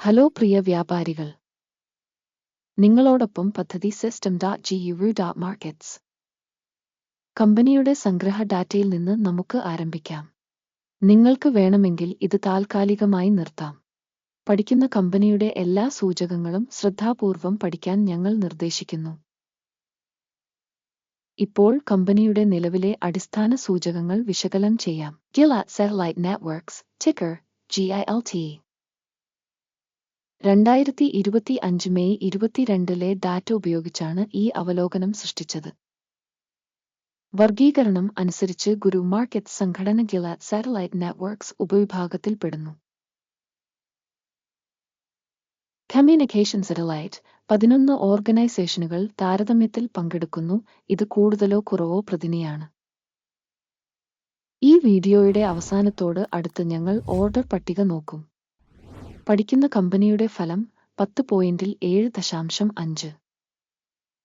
Hello പ്രിയ വ്യാപാരികൾ. നിങ്ങളോടൊപ്പം പദ്ധതി system data G U data markets കമ്പനിയുടെ സംഗ്രഹ ഡാറ്റയിൽ നിന്ന് നമുക്ക് ആരംഭിക്കാം. നിങ്ങൾക്ക് വേണമെങ്കിൽ ഇത് താൽക്കാലികമായി നിർത്താം. പഠിക്കുന്ന കമ്പനിയുടെ എല്ലാ സൂചകങ്ങളും ശ്രദ്ധാപൂർവം പഠിക്കാൻ ഞങ്ങൾ നിർദ്ദേശിക്കുന്നു. ഇപ്പോൾ കമ്പനിയുടെ നിലവിലെ അടിസ്ഥാന സൂചകങ്ങൾ വിശകലനം ചെയ്യാം. Gilat satellite networks ticker G I L T രണ്ടായിരത്തി ഇരുപത്തി അഞ്ച് മെയ് ഇരുപത്തിരണ്ടിലെ ഡാറ്റ ഉപയോഗിച്ചാണ് ഈ അവലോകനം സൃഷ്ടിച്ചത്. വർഗീകരണം അനുസരിച്ച് ഗുരു മാർക്കറ്റ് സംഘടന ഗില സാറ്റലൈറ്റ് നെറ്റ്വർക്ക്സ് ഉപവിഭാഗത്തിൽപ്പെടുന്നു. കമ്മ്യൂണിക്കേഷൻ സാറ്റലൈറ്റ് പതിനൊന്ന് ഓർഗനൈസേഷനുകൾ താരതമ്യത്തിൽ പങ്കെടുക്കുന്നു. ഇത് കൂടുതലോ കുറവോ പ്രതിനിയാണ്. ഈ വീഡിയോയുടെ അവസാനത്തോട് അടുത്ത് ഞങ്ങൾ ഓർഡർ പട്ടിക നോക്കും. പഠിക്കുന്ന കമ്പനിയുടെ ഫലം പത്ത് പോയിന്റിൽ ഏഴ് ദശാംശം അഞ്ച്.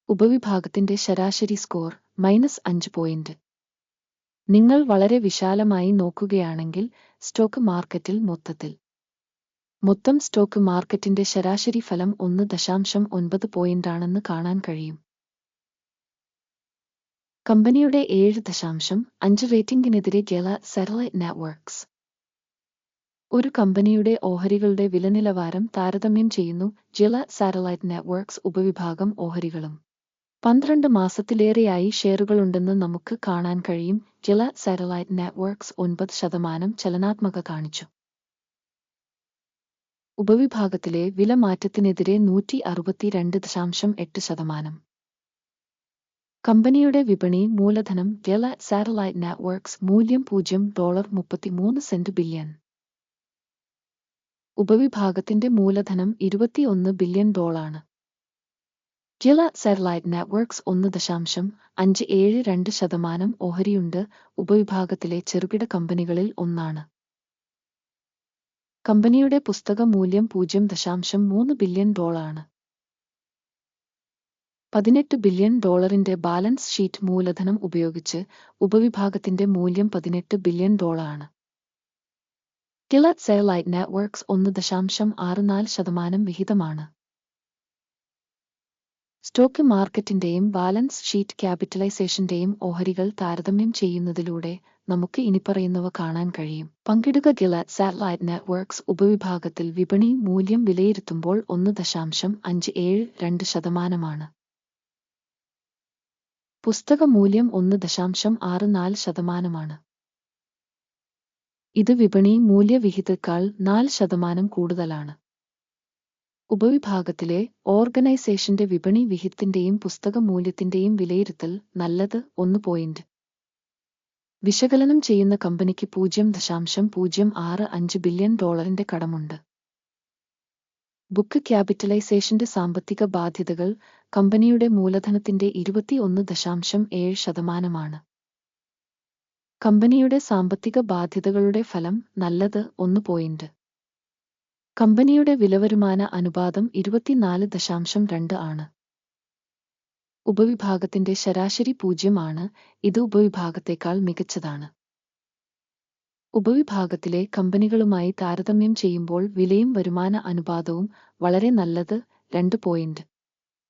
ഉപവിഭാഗത്തിന്റെ ശരാശരി സ്കോർ മൈനസ് അഞ്ച് പോയിന്റ്. നിങ്ങൾ വളരെ വിശാലമായി നോക്കുകയാണെങ്കിൽ സ്റ്റോക്ക് മാർക്കറ്റിൽ മൊത്തത്തിൽ. മൊത്തം സ്റ്റോക്ക് മാർക്കറ്റിന്റെ ശരാശരി ഫലം ഒന്ന് ദശാംശം ഒൻപത് പോയിന്റാണെന്ന് കാണാൻ കഴിയും. കമ്പനിയുടെ ഏഴ് ദശാംശം അഞ്ച് റേറ്റിംഗിനെതിരെ ഗെല സാറ്റലൈറ്റ് നെറ്റ്വർക്ക്സ് ഒരു കമ്പനിയുടെ ഓഹരികളുടെ വിലനിലവാരം താരതമ്യം ചെയ്യുന്നു ജില സാറ്റലൈറ്റ് നെറ്റ്വർക്ക്സ് ഉപവിഭാഗം ഓഹരികളും. പന്ത്രണ്ട് മാസത്തിലേറെയായി ഷെയറുകളുണ്ടെന്ന് നമുക്ക് കാണാൻ കഴിയും. ജില സാറ്റലൈറ്റ് നെറ്റ്വർക്ക്സ് ഒൻപത് ശതമാനം ചലനാത്മക കാണിച്ചു. ഉപവിഭാഗത്തിലെ വില മാറ്റത്തിനെതിരെ നൂറ്റി അറുപത്തിരണ്ട് ദശാംശം എട്ട് ശതമാനം. കമ്പനിയുടെ വിപണി മൂലധനം ഗെല സാറ്റലൈറ്റ് നെറ്റ്വർക്ക്സ് മൂല്യം പൂജ്യം ഡോളർ മുപ്പത്തിമൂന്ന് സെന്റ് ബില്യൺ. ഉപവിഭാഗത്തിന്റെ മൂലധനം ഇരുപത്തിയൊന്ന് ബില്യൺ ഡോളാണ്. ചില സാറ്റലൈറ്റ് നെറ്റ്വർക്ക്സ് ഒന്ന് ദശാംശം അഞ്ച് ഏഴ് രണ്ട് ശതമാനം ഓഹരിയുണ്ട് ഉപവിഭാഗത്തിലെ ചെറുകിട കമ്പനികളിൽ ഒന്നാണ്. കമ്പനിയുടെ പുസ്തക മൂല്യം പൂജ്യം ദശാംശം മൂന്ന് ബില്യൺ ഡോളാണ്. പതിനെട്ട് ബില്യൺ ഡോളറിന്റെ ബാലൻസ് ഷീറ്റ് മൂലധനം ഉപയോഗിച്ച് ഉപവിഭാഗത്തിന്റെ മൂല്യം പതിനെട്ട് ബില്യൺ ഡോളറാണ് കിലറ്റ് സാറ്റലൈറ്റ് നെറ്റ്വർക്ക്സ് ഒന്ന് ദശാംശം ആറ് നാല് ശതമാനം വിഹിതമാണ്. സ്റ്റോക്ക് മാർക്കറ്റിന്റെയും ബാലൻസ് ഷീറ്റ് ക്യാപിറ്റലൈസേഷന്റെയും ഓഹരികൾ താരതമ്യം ചെയ്യുന്നതിലൂടെ നമുക്ക് ഇനിപ്പറയുന്നവ കാണാൻ കഴിയും. പങ്കിടുക ഗിലാറ്റ് സാറ്റലൈറ്റ് നെറ്റ്വർക്ക്സ് ഉപവിഭാഗത്തിൽ വിപണി മൂല്യം വിലയിരുത്തുമ്പോൾ ഒന്ന് ദശാംശം അഞ്ച് ഏഴ് രണ്ട് ശതമാനമാണ്. പുസ്തക മൂല്യം ഒന്ന് ദശാംശം ആറ് നാല് ശതമാനമാണ്. ഇത് വിപണി മൂല്യവിഹിതക്കാൾ നാല് ശതമാനം കൂടുതലാണ്. ഉപവിഭാഗത്തിലെ ഓർഗനൈസേഷന്റെ വിപണി വിഹിത്തിന്റെയും പുസ്തക മൂല്യത്തിന്റെയും വിലയിരുത്തൽ നല്ലത് ഒന്ന് പോയിന്റ് വിശകലനം ചെയ്യുന്ന കമ്പനിക്ക് പൂജ്യം ദശാംശം പൂജ്യം ആറ് അഞ്ച് ബില്യൺ ഡോളറിന്റെ കടമുണ്ട്. ബുക്ക് ക്യാപിറ്റലൈസേഷന്റെ സാമ്പത്തിക ബാധ്യതകൾ കമ്പനിയുടെ മൂലധനത്തിന്റെ ഇരുപത്തിയൊന്ന് ദശാംശം ഏഴ് ശതമാനമാണ്. കമ്പനിയുടെ സാമ്പത്തിക ബാധ്യതകളുടെ ഫലം നല്ലത് ഒന്ന് പോയിന്റ്. കമ്പനിയുടെ വിലവരുമാന അനുപാതം ഇരുപത്തിനാല് ദശാംശം രണ്ട് ആണ്. ഉപവിഭാഗത്തിന്റെ ശരാശരി പൂജ്യം ആണ്. ഇത് ഉപവിഭാഗത്തേക്കാൾ മികച്ചതാണ്. ഉപവിഭാഗത്തിലെ കമ്പനികളുമായി താരതമ്യം ചെയ്യുമ്പോൾ വിലയും വരുമാന അനുപാതവും വളരെ നല്ലത് രണ്ട് പോയിന്റ്.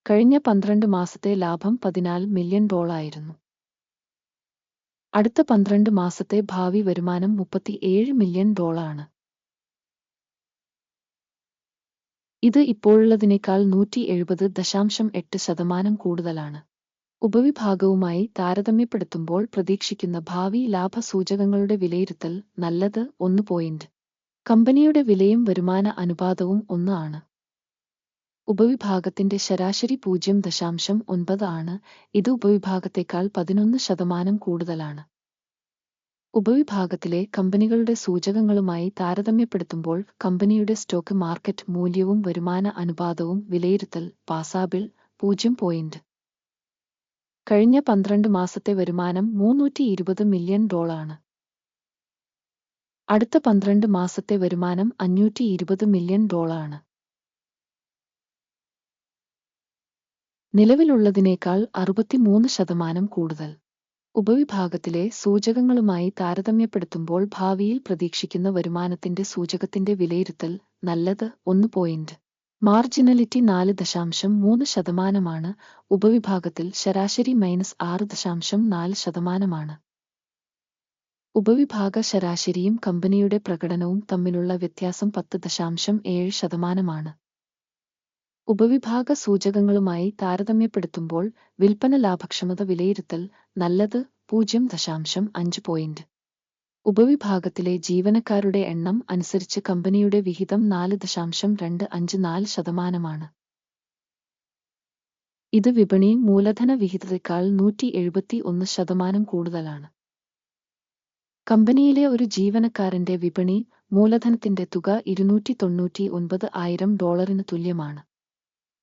കഴിഞ്ഞ പന്ത്രണ്ട് മാസത്തെ ലാഭം പതിനാല് മില്യൺ ഡോളായിരുന്നു. അടുത്ത പന്ത്രണ്ട് മാസത്തെ ഭാവി വരുമാനം മുപ്പത്തിയേഴ് മില്യൺ ഡോളാണ് ഇത് ഇപ്പോഴുള്ളതിനേക്കാൾ നൂറ്റി എഴുപത് ദശാംശം എട്ട് ശതമാനം കൂടുതലാണ്. ഉപവിഭാഗവുമായി താരതമ്യപ്പെടുത്തുമ്പോൾ പ്രതീക്ഷിക്കുന്ന ഭാവി ലാഭസൂചകങ്ങളുടെ വിലയിരുത്തൽ നല്ലത് ഒന്ന് പോയിന്റ്. കമ്പനിയുടെ വിലയും വരുമാന അനുപാതവും ഒന്ന് ആണ്. ഉപവിഭാഗത്തിന്റെ ശരാശരി പൂജ്യം ദശാംശം ഒൻപത് ആണ്. ഇത് ഉപവിഭാഗത്തേക്കാൾ പതിനൊന്ന് ശതമാനം കൂടുതലാണ്. ഉപവിഭാഗത്തിലെ കമ്പനികളുടെ സൂചകങ്ങളുമായി താരതമ്യപ്പെടുത്തുമ്പോൾ കമ്പനിയുടെ സ്റ്റോക്ക് മാർക്കറ്റ് മൂല്യവും വരുമാന അനുപാതവും വിലയിരുത്തൽ പാസാബിൾ പൂജ്യം പോയിന്റ്. കഴിഞ്ഞ പന്ത്രണ്ട് മാസത്തെ വരുമാനം മൂന്നൂറ്റി ഇരുപത് മില്യൺ ഡോളാണ് അടുത്ത പന്ത്രണ്ട് മാസത്തെ വരുമാനം അഞ്ഞൂറ്റി ഇരുപത് മില്യൺ ഡോളാണ് നിലവിലുള്ളതിനേക്കാൾ അറുപത്തിമൂന്ന് ശതമാനം കൂടുതൽ. ഉപവിഭാഗത്തിലെ സൂചകങ്ങളുമായി താരതമ്യപ്പെടുത്തുമ്പോൾ ഭാവിയിൽ പ്രതീക്ഷിക്കുന്ന വരുമാനത്തിന്റെ സൂചകത്തിന്റെ വിലയിരുത്തൽ നല്ലത് ഒന്ന് പോയിന്റ് മാർജിനലിറ്റി നാല് ദശാംശം മൂന്ന് ശതമാനമാണ്. ഉപവിഭാഗത്തിൽ ശരാശരി മൈനസ് ആറ് ദശാംശം നാല് ശതമാനമാണ്. ഉപവിഭാഗ ശരാശരിയും കമ്പനിയുടെ പ്രകടനവും തമ്മിലുള്ള വ്യത്യാസം പത്ത് ദശാംശം ഏഴ് ശതമാനമാണ്. ഉപവിഭാഗ സൂചകങ്ങളുമായി താരതമ്യപ്പെടുത്തുമ്പോൾ വിൽപ്പന ലാഭക്ഷമത വിലയിരുത്തൽ നല്ലത് പൂജ്യം ദശാംശം അഞ്ച് പോയിന്റ് ഉപവിഭാഗത്തിലെ ജീവനക്കാരുടെ എണ്ണം അനുസരിച്ച് കമ്പനിയുടെ വിഹിതം നാല് ദശാംശം രണ്ട് അഞ്ച് നാല് ശതമാനമാണ്. ഇത് വിപണി മൂലധന വിഹിതത്തെക്കാൾ നൂറ്റി എഴുപത്തി ഒന്ന് ശതമാനം കൂടുതലാണ്. കമ്പനിയിലെ ഒരു ജീവനക്കാരന്റെ വിപണി മൂലധനത്തിന്റെ തുക ഇരുന്നൂറ്റി തൊണ്ണൂറ്റി ഒൻപത് ആയിരം ഡോളറിന് തുല്യമാണ്.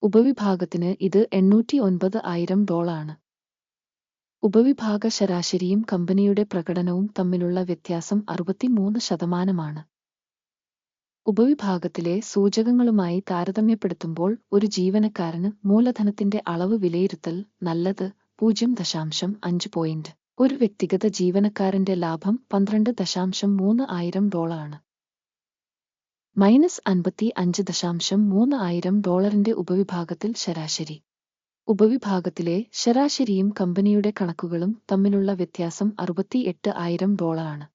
ഉപവിഭാഗത്തിന് ഇത് എണ്ണൂറ്റി ഒൻപത് ആയിരം ഡോളാണ്. ഉപവിഭാഗ ശരാശരിയും കമ്പനിയുടെ പ്രകടനവും തമ്മിലുള്ള വ്യത്യാസം അറുപത്തിമൂന്ന് ശതമാനമാണ്. ഉപവിഭാഗത്തിലെ സൂചകങ്ങളുമായി താരതമ്യപ്പെടുത്തുമ്പോൾ ഒരു ജീവനക്കാരന് മൂലധനത്തിന്റെ അളവ് വിലയിരുത്തൽ നല്ലത് പൂജ്യം ദശാംശം അഞ്ച് പോയിന്റ്. ഒരു വ്യക്തിഗത ജീവനക്കാരന്റെ ലാഭം പന്ത്രണ്ട് ദശാംശം മൂന്ന് ആയിരം ഡോളറാണ് മൈനസ് അൻപത്തി അഞ്ച് ദശാംശം മൂന്ന് ആയിരം ഡോളറിന്റെ ഉപവിഭാഗത്തിൽ ശരാശരി. ഉപവിഭാഗത്തിലെ ശരാശരിയും കമ്പനിയുടെ കണക്കുകളും തമ്മിലുള്ള വ്യത്യാസം അറുപത്തിയെട്ട് ആയിരം ഡോളറാണ്.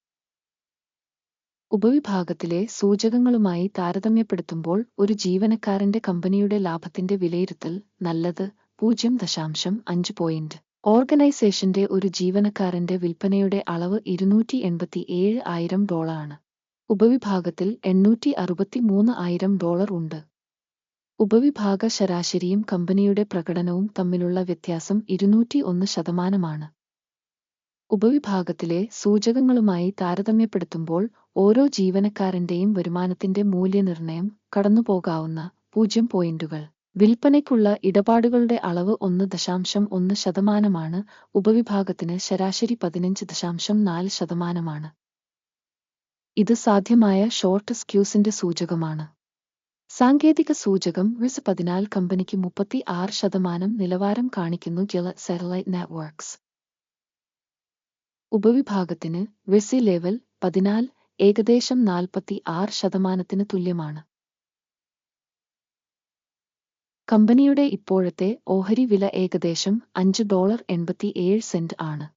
ഉപവിഭാഗത്തിലെ സൂചകങ്ങളുമായി താരതമ്യപ്പെടുത്തുമ്പോൾ ഒരു ജീവനക്കാരന്റെ കമ്പനിയുടെ ലാഭത്തിന്റെ വിലയിരുത്തൽ നല്ലത് പൂജ്യം ദശാംശം അഞ്ച് പോയിന്റ്. ഓർഗനൈസേഷന്റെ ഒരു ജീവനക്കാരന്റെ വിൽപ്പനയുടെ അളവ് ഇരുന്നൂറ്റി എൺപത്തി ഏഴ് ആയിരം ഡോളറാണ്. ഉപവിഭാഗത്തിൽ എണ്ണൂറ്റി അറുപത്തി മൂന്ന് ആയിരം ഡോളർ ഉണ്ട്. ഉപവിഭാഗ ശരാശരിയും കമ്പനിയുടെ പ്രകടനവും തമ്മിലുള്ള വ്യത്യാസം ഇരുന്നൂറ്റി ഒന്ന് ശതമാനമാണ്. ഉപവിഭാഗത്തിലെ സൂചകങ്ങളുമായി താരതമ്യപ്പെടുത്തുമ്പോൾ ഓരോ ജീവനക്കാരന്റെയും വരുമാനത്തിന്റെ മൂല്യനിർണയം കടന്നുപോകാവുന്ന പൂജ്യം പോയിന്റുകൾ. വിൽപ്പനയ്ക്കുള്ള ഇടപാടുകളുടെ അളവ് ഒന്ന് ദശാംശം ഒന്ന് ശതമാനമാണ്. ഉപവിഭാഗത്തിന് ശരാശരി പതിനഞ്ച് ദശാംശം നാല് ശതമാനമാണ്. ഇത് സാധ്യമായ ഷോർട്ട് സ്ക്യൂസിന്റെ സൂചകമാണ്. സാങ്കേതിക സൂചകം റിസ് പതിനാല് കമ്പനിക്ക് മുപ്പത്തി ആറ് ശതമാനം നിലവാരം കാണിക്കുന്നു ജല സാറ്റലൈറ്റ് നെറ്റ്വർക്സ് ഉപവിഭാഗത്തിന് റിസി ലെവൽ പതിനാല് ഏകദേശം നാൽപ്പത്തി ആറ് ശതമാനത്തിന് തുല്യമാണ്. കമ്പനിയുടെ ഇപ്പോഴത്തെ ഓഹരി വില ഏകദേശം അഞ്ച് ഡോളർ എൺപത്തി ഏഴ് സെന്റ് ആണ്.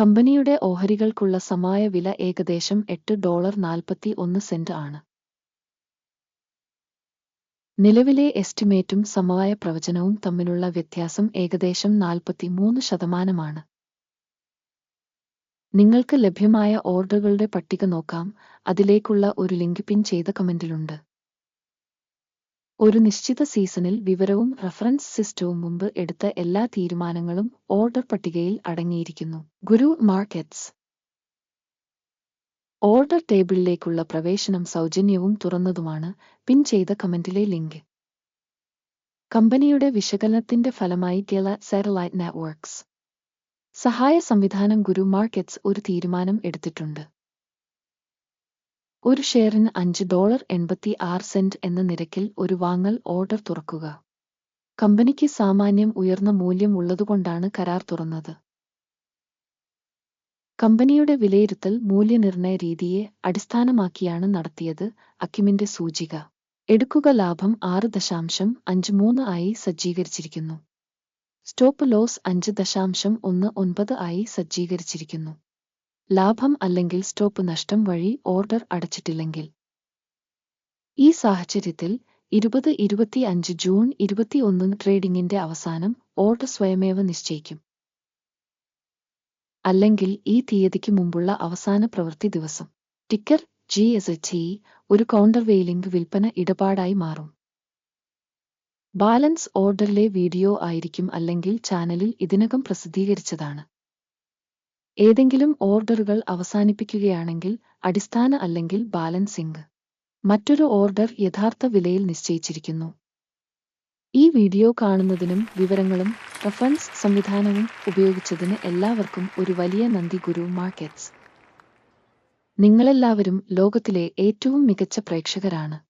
കമ്പനിയുടെ ഓഹരികൾക്കുള്ള സമായ വില ഏകദേശം എട്ട് ഡോളർ നാൽപ്പത്തി ഒന്ന് സെന്റ് ആണ്. നിലവിലെ എസ്റ്റിമേറ്റും സമവായ പ്രവചനവും തമ്മിലുള്ള വ്യത്യാസം ഏകദേശം നാൽപ്പത്തി മൂന്ന് ശതമാനമാണ്. നിങ്ങൾക്ക് ലഭ്യമായ ഓർഡറുകളുടെ പട്ടിക നോക്കാം. അതിലേക്കുള്ള ഒരു ലിങ്ക് പിൻ ചെയ്ത കമന്റിലുണ്ട്. ഒരു നിശ്ചിത സീസണിൽ വിവരവും റഫറൻസ് സിസ്റ്റവും മുമ്പ് എടുത്ത എല്ലാ തീരുമാനങ്ങളും ഓർഡർ പട്ടികയിൽ അടങ്ങിയിരിക്കുന്നു. ഗുരു മാർക്കറ്റ്സ്. ഓർഡർ ടേബിളിലേക്കുള്ള പ്രവേശനം സൗജന്യവും തുറന്നതുമാണ് പിൻ ചെയ്ത കമന്റിലെ ലിങ്ക്. കമ്പനിയുടെ വിശകലനത്തിന്റെ ഫലമായി കേള സാറ്റലൈറ്റ് നെറ്റ്വർക്ക്സ് സഹായ സംവിധാനം ഗുരു മാർക്കറ്റ്സ് ഒരു തീരുമാനം എടുത്തിട്ടുണ്ട്. ഒരു ഷെയറിന് അഞ്ച് ഡോളർ എൺപത്തി ആറ് സെന്റ് എന്ന നിരക്കിൽ ഒരു വാങ്ങൽ ഓർഡർ തുറക്കുക. കമ്പനിക്ക് സാമാന്യം ഉയർന്ന മൂല്യം ഉള്ളതുകൊണ്ടാണ് കരാർ തുറന്നത്. കമ്പനിയുടെ വിലയിരുത്തൽ മൂല്യനിർണയ രീതിയെ അടിസ്ഥാനമാക്കിയാണ് നടത്തിയത് അക്കിമിന്റെ സൂചിക. എടുക്കുക ലാഭം ആറ് ദശാംശം അഞ്ച് മൂന്ന് ആയി സജ്ജീകരിച്ചിരിക്കുന്നു. സ്റ്റോപ്പ് ലോസ് അഞ്ച് ദശാംശം ഒന്ന് ഒൻപത് ആയി സജ്ജീകരിച്ചിരിക്കുന്നു. ലാഭം അല്ലെങ്കിൽ സ്റ്റോപ്പ് നഷ്ടം വഴി ഓർഡർ അടച്ചിട്ടില്ലെങ്കിൽ. ഈ സാഹചര്യത്തിൽ ഇരുപത് ഇരുപത്തി അഞ്ച് ജൂൺ ഇരുപത്തിയൊന്നിന് ട്രേഡിംഗിന്റെ അവസാനം ഓർഡർ സ്വയമേവ നിശ്ചയിക്കും. അല്ലെങ്കിൽ ഈ തീയതിക്ക് മുമ്പുള്ള അവസാന പ്രവൃത്തി ദിവസം. Ticker G S H E ഒരു കൗണ്ടർ വെയിലിംഗ് വിൽപ്പന ഇടപാടായി മാറും. ബാലൻസ് ഓർഡറിലെ വീഡിയോ ആയിരിക്കും അല്ലെങ്കിൽ ചാനലിൽ ഇതിനകം പ്രസിദ്ധീകരിച്ചതാണ്. ഏതെങ്കിലും ഓർഡറുകൾ അവസാനിപ്പിക്കുകയാണെങ്കിൽ അടിസ്ഥാന അല്ലെങ്കിൽ ബാലൻസിംഗ് മറ്റൊരു ഓർഡർ യഥാർത്ഥ വിലയിൽ നിശ്ചയിച്ചിരിക്കുന്നു. ഈ വീഡിയോ കാണുന്നതിനും വിവരങ്ങളും റഫറൻസ് സംവിധാനവും ഉപയോഗിച്ചതിന് എല്ലാവർക്കും ഒരു വലിയ നന്ദി ഗുരു മാർക്കറ്റ്സ്. നിങ്ങളെല്ലാവരും ലോകത്തിലെ ഏറ്റവും മികച്ച പ്രേക്ഷകരാണ്.